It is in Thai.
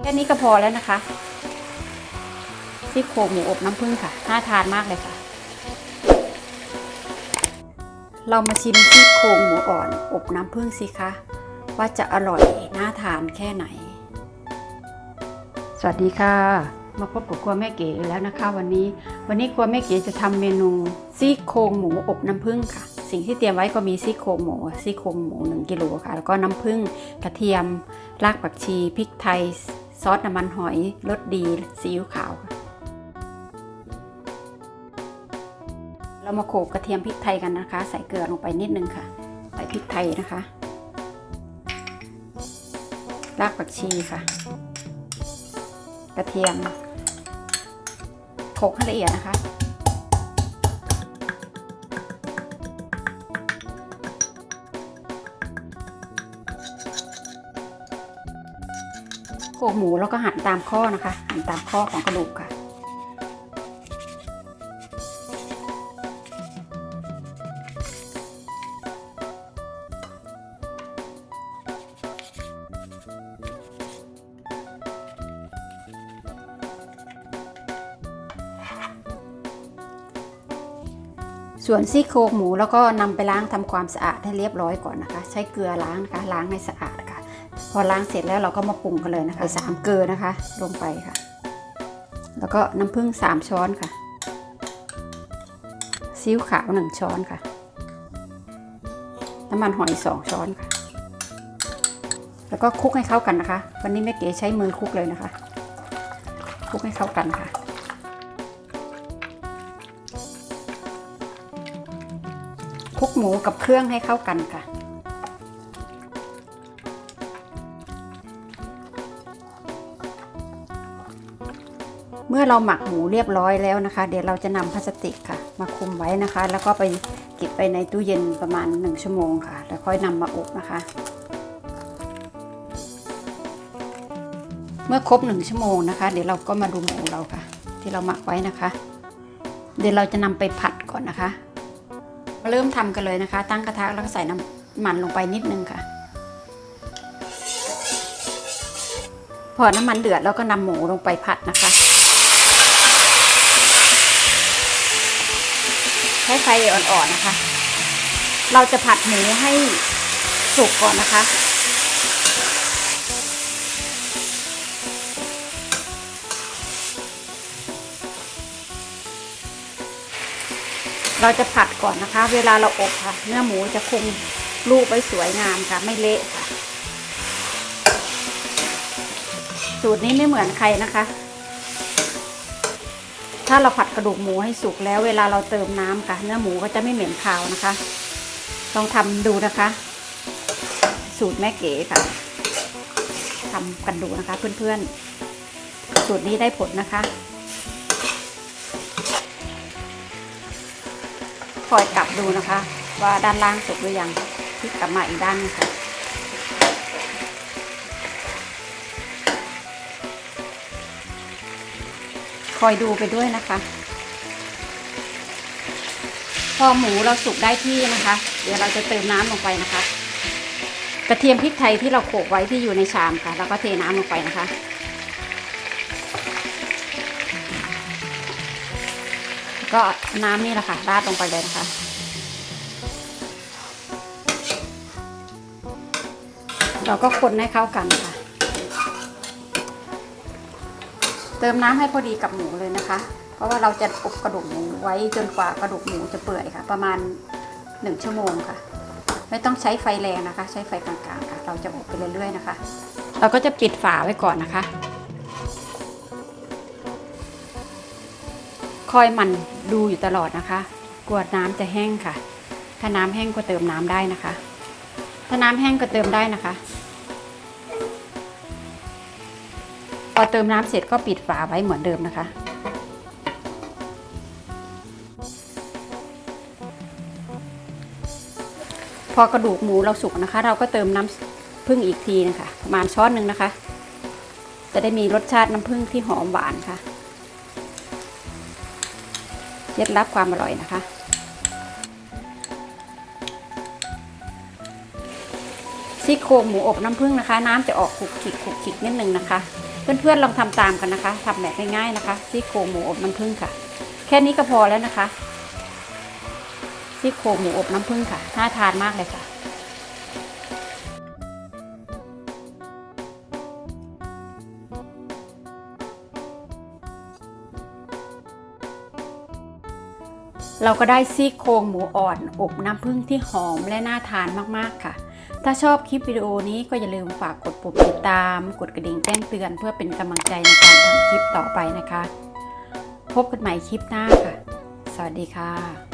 แค่นี้ก็พอแล้วนะคะซี่โครงหมูอบน้ำผึ้งค่ะน่าทานมากเลยค่ะ เรามาชิมซี่โครงหมูอ่อนอบน้ำผึ้งสิคะ ว่าจะอร่อยน่าทานแค่ไหน สวัสดีค่ะ มาพบกับครัวแม่เก๋แล้วนะคะ วันนี้ วันนี้ครัวแม่เก๋จะทำเมนูซี่โครงหมูอบน้ำผึ้งค่ะสิ่งที่เตรียมไว้ก็มีซี่โครงหมูซี่โครงหมู 1 กิโลค่ะ แล้วก็น้ำผึ้งกระเทียม รากผักชีพริกไทย ซอสน้ำมันหอยรสดีซีอิ๊วขาวค่ะเรามาโขลกกระเทียมพริกไทยกันนะคะ ใส่เกลือลงไปนิดนึงค่ะ ใส่พริกไทยนะคะรากผักชีค่ะ กระเทียมโขลกให้ละเอียดนะคะ โขลกหมูแล้วก็หั่นตามข้อนะคะ หั่นตามข้อของกระดูกค่ะ ส่วนซี่โครงหมูแล้วก็นำไปล้างทำความสะอาดให้เรียบร้อยก่อนนะคะ ใช้เกลือล้างนะคะล้างให้สะอาด พอล้างเสร็จแล้วเราก็มาปรุงกันเลยนะคะสามเกลือนะคะ ลงไปค่ะ แล้วก็น้ำผึ้งสามช้อนค่ะซีอิ๊วขาวหนึ่งช้อนค่ะ น้ำมันหอยสองช้อนค่ะ แล้วก็คลุกให้เข้ากันนะคะ วันนี้แม่เก๋ใช้มือคลุกเลยนะคะ คลุกให้เข้ากันค่ะคลุกหมูกับเครื่องให้เข้ากันค่ะ เมื่อเราหมักหมูเรียบร้อยแล้วนะคะ เดี๋ยวเราจะนำพลาสติกค่ะ มาคุมไว้นะคะ แล้วก็ไปเก็บไปในตู้เย็นประมาณ 1 ชั่วโมงค่ะ แล้วค่อยนำมาอบนะคะ เมื่อครบ 1 ชั่วโมงนะคะ เดี๋ยวเราก็มาดูหมูเราค่ะ ที่เราหมักไว้นะคะ เดี๋ยวเราจะนำไปผัดก่อนนะคะมาเริ่มทำกันเลยนะคะ ตั้งกระทะแล้วก็ใส่น้ำมันลงไปนิดนึงค่ะพอน้ำมันเดือดแล้วก็นำหมูลงไปผัดนะคะ ช้ไฟอ่อนๆนะคะ เราจะผัดหมูให้สุกก่อนนะคะ เราจะผัดก่อนนะคะ เวลาเราอบค่ะ เนื้อหมูจะคงรูปไว้สวยงามค่ะ ไม่เละค่ะ สูตรนี้ไม่เหมือนใครนะคะ ถ้าเราผัดกระดูกหมูให้สุกแล้วเวลาเราเติมน้ำค่ะ เนื้อหมูก็จะไม่เหม็นคาวนะคะ ลองทำดูนะคะ สูตรแม่เก๋ค่ะทำกันดูนะคะ เพื่อนๆ สูตรนี้ได้ผลนะคะคอยกลับดูนะคะ ว่าด้านล่างสุกหรือยังพลิกกลับมาอีกด้านนึงค่ะ คอยดูไปด้วยนะคะ พอหมูเราสุกได้ที่นะคะ เดี๋ยวเราจะเติมน้ำลงไปนะคะ กระเทียมพริกไทยที่เราโขลกไว้ที่อยู่ในชามค่ะแล้วก็เทน้ำลงไปนะคะก็น้ำนี่แหละค่ะราดลงไปเลยนะคะ เราก็คนให้เข้ากันค่ะ เติมน้ำให้พอดีกับหมูเลยนะคะ เพราะว่าเราจะอบกระดูกหมูไว้จนกว่ากระดูกหมูจะเปื่อยค่ะ ประมาณ 1 ชั่วโมงค่ะ ไม่ต้องใช้ไฟแรงนะคะ ใช้ไฟกลางๆค่ะ เราจะอบไปเรื่อยๆนะคะ เราก็จะปิดฝาไว้ก่อนนะคะ คอยหมั่นดูอยู่ตลอดนะคะกลัวน้ำจะแห้งค่ะ ถ้าน้ำแห้งก็เติมน้ำได้นะคะ ถ้าน้ำแห้งก็เติมได้นะคะ อเติมน้ำเสร็จก็ปิดฝาไว้เหมือนเดิมนะคะ พอกระดูกหมูเราสุกนะคะ เราก็เติมน้ำผึ้งอีกทีนะคะประมาณช้อนหนึ่งนะคะ จะได้มีรสชาติน้ำผึ้งที่หอมหวานค่ะเคล็ดลับความอร่อยนะคะซี่โครงหมูอบน้ำผึ้งนะคะ น้ำจะออกขุกขิกขุกขิกนิดนึงนะคะ เพื่อนๆลองทำตามกันนะคะทำแบบง่ายๆนะคะซี่โครงหมูอบน้ำผึ้งค่ะ แค่นี้ก็พอแล้วนะคะซี่โครงหมูอบน้ำผึ้งค่ะน่าทานมากเลยค่ะเราก็ได้ซี่โครงหมูอ่อนอบน้ำผึ้งที่หอมและน่าทานมากๆค่ะ ถ้าชอบคลิปวิดีโอนี้ก็อย่าลืมฝากกดปุ่มติดตาม กดกระดิ่งแจ้งเตือนเพื่อเป็นกำลังใจในการทำคลิปต่อไปนะคะ พบกันใหม่คลิปหน้าค่ะ สวัสดีค่ะ